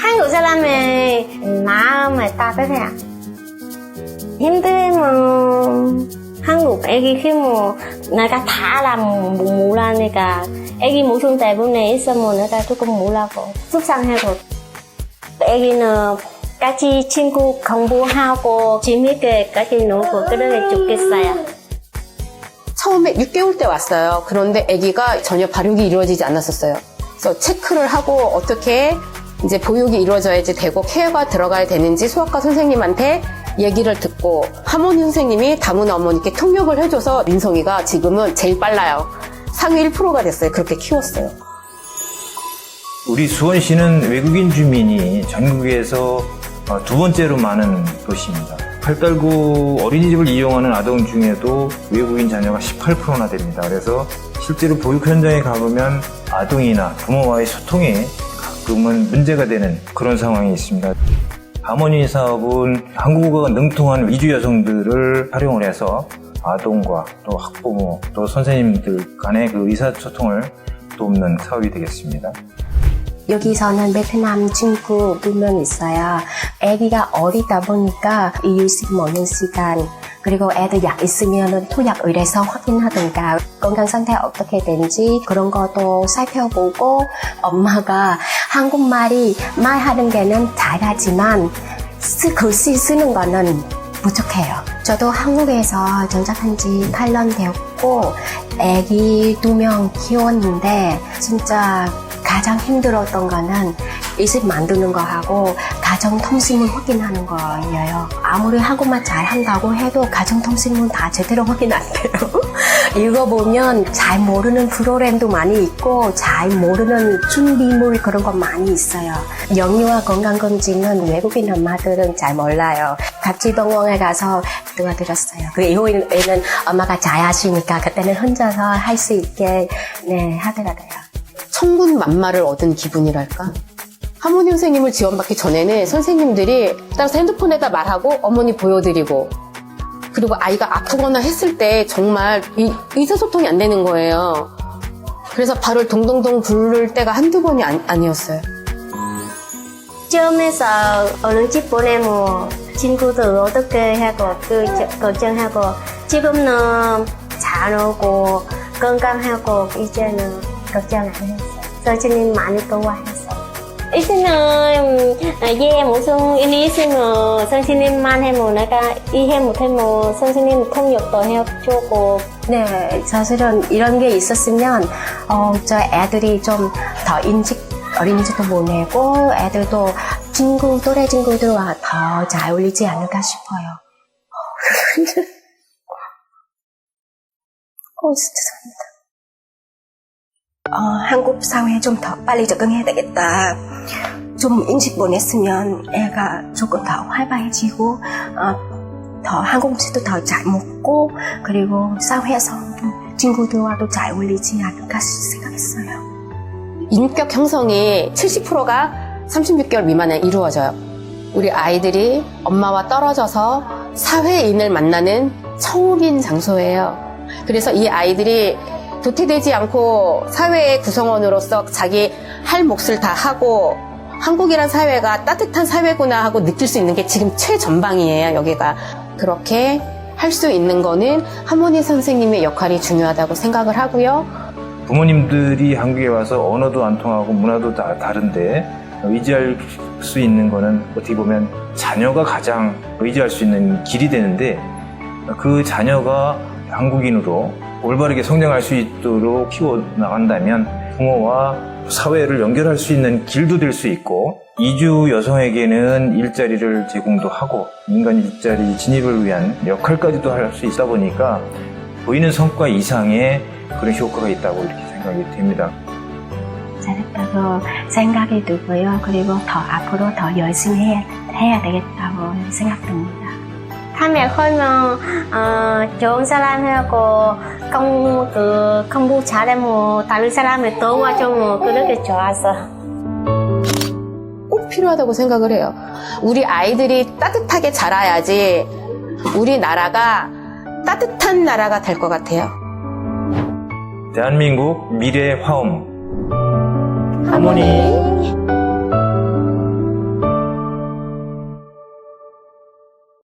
한국 사람의 마음을 따뜻해요. 힘들면 한국 애기 힘을 내가 다 알아 몰라니까 애기 모성 때문에 있으면 내가 조금 몰라고 속상하고 애기는 같이 친구 공부하고 재밌게 같이 놀고 그러면 좋겠어요. 처음에 6개월 때 왔어요. 그런데 아기가 전혀 발육이 이루어지지 않았었어요. 그래서 체크를 하고 어떻게 이제 보육이 이루어져야지 되고 케어가 들어가야 되는지 소아과 선생님한테 얘기를 듣고 하모니 선생님이 다문화 어머니께 통역을 해줘서 민성이가 지금은 제일 빨라요. 상위 1%가 됐어요. 그렇게 키웠어요. 우리 수원시는 외국인 주민이 전국에서 어, 두 번째로 많은 도시입니다. 팔달구 어린이집을 이용하는 아동 중에도 외국인 자녀가 18%나 됩니다. 그래서 실제로 보육 현장에 가보면 아동이나 부모와의 소통에 가끔은 문제가 되는 그런 상황이 있습니다. 하모니 사업은 한국어가 능통한 위주 여성들을 활용을 해서 아동과 또 학부모 또 선생님들 간의 그 의사소통을 돕는 사업이 되겠습니다. 여기서는 베트남 친구 두 명 있어요. 아기가 어리다 보니까 이유식 먹는 시간 그리고 애들 약 있으면 토약 의뢰서 확인하든가 건강 상태 어떻게 되는지 그런 것도 살펴보고 엄마가 한국말이 말하는 게는 잘하지만 쓰, 글씨 쓰는 거는 부족해요. 저도 한국에서 정착한 지 8년 되었고 아기 두 명 키웠는데 진짜 가장 힘들었던 거는 이집 만드는 거하고 가정통신문 확인하는 거예요. 아무리 한국말 잘한다고 해도 가정통신문 다 제대로 확인 안 돼요. 읽어보면 잘 모르는 프로그램도 많이 있고 잘 모르는 준비물 그런 거 많이 있어요. 영유아 건강검진은 외국인 엄마들은 잘 몰라요. 같이 병원에 가서 도와드렸어요. 그 이후에는 엄마가 잘 하시니까 그때는 혼자서 할 수 있게 네, 하더라고요. 천군 만마를 얻은 기분이랄까? 하모니 선생님을 지원받기 전에는 선생님들이 따라서 핸드폰에다 말하고 어머니 보여드리고 그리고 아이가 아프거나 했을 때 정말 이- 의사소통이 안 되는 거예요. 그래서 발을 동동동 부를 때가 한두 번이 아니, 아니었어요. 처음에서 어느 집 보내면 친구들 어떻게 하고 그 저- 걱정하고 지금은 잘 오고 건강하고 이제는 걱정 안 했어요. 선생님 많이 도와했어요. 있으면 얘 무슨 일이 있으면 선생님만 해면 내가 이 해 못하면 선생님 통역도 해주고 네, 사실은 이런 게 있었으면 어, 저 애들이 좀 더 인식 어린이집도 보내고 애들도 친구 또래 친구들과 더 잘 어울리지 않을까 싶어요. 어, 죄송합니다. 어, 한국 사회에 좀 더 빨리 적응해야 되겠다. 좀 인식 보냈으면 애가 조금 더 활발해지고 어, 더 한국 음식도 더 잘 먹고 그리고 사회에서 친구들과도 잘 어울리지 않을까 생각했어요. 인격 형성이 70%가 36개월 미만에 이루어져요. 우리 아이들이 엄마와 떨어져서 사회인을 만나는 처음인 장소예요. 그래서 이 아이들이 도태되지 않고 사회의 구성원으로서 자기 할 몫을 다 하고 한국이란 사회가 따뜻한 사회구나 하고 느낄 수 있는 게 지금 최전방이에요, 여기가. 그렇게 할 수 있는 거는 하모니 선생님의 역할이 중요하다고 생각을 하고요. 부모님들이 한국에 와서 언어도 안 통하고 문화도 다 다른데 의지할 수 있는 거는 어떻게 보면 자녀가 가장 의지할 수 있는 길이 되는데 그 자녀가 한국인으로 올바르게 성장할 수 있도록 키워 나간다면 부모와 사회를 연결할 수 있는 길도 될 수 있고 이주 여성에게는 일자리를 제공도 하고 민간 일자리 진입을 위한 역할까지도 할 수 있다 보니까 보이는 성과 이상의 그런 효과가 있다고 이렇게 생각이 됩니다. 잘했다고 생각이 들고요. 그리고 더 앞으로 더 열심히 해야, 해야 되겠다고 생각됩니다. 하면 하면 어, 좋은 사람하고 công 그 공부 잘하면 다른 사람을 도와주면 그렇게 좋아서 꼭 필요하다고 생각을 해요. 우리 아이들이 따뜻하게 자라야지 우리나라가 따뜻한 나라가 될 것 같아요. 대한민국 미래의 화음 어머니.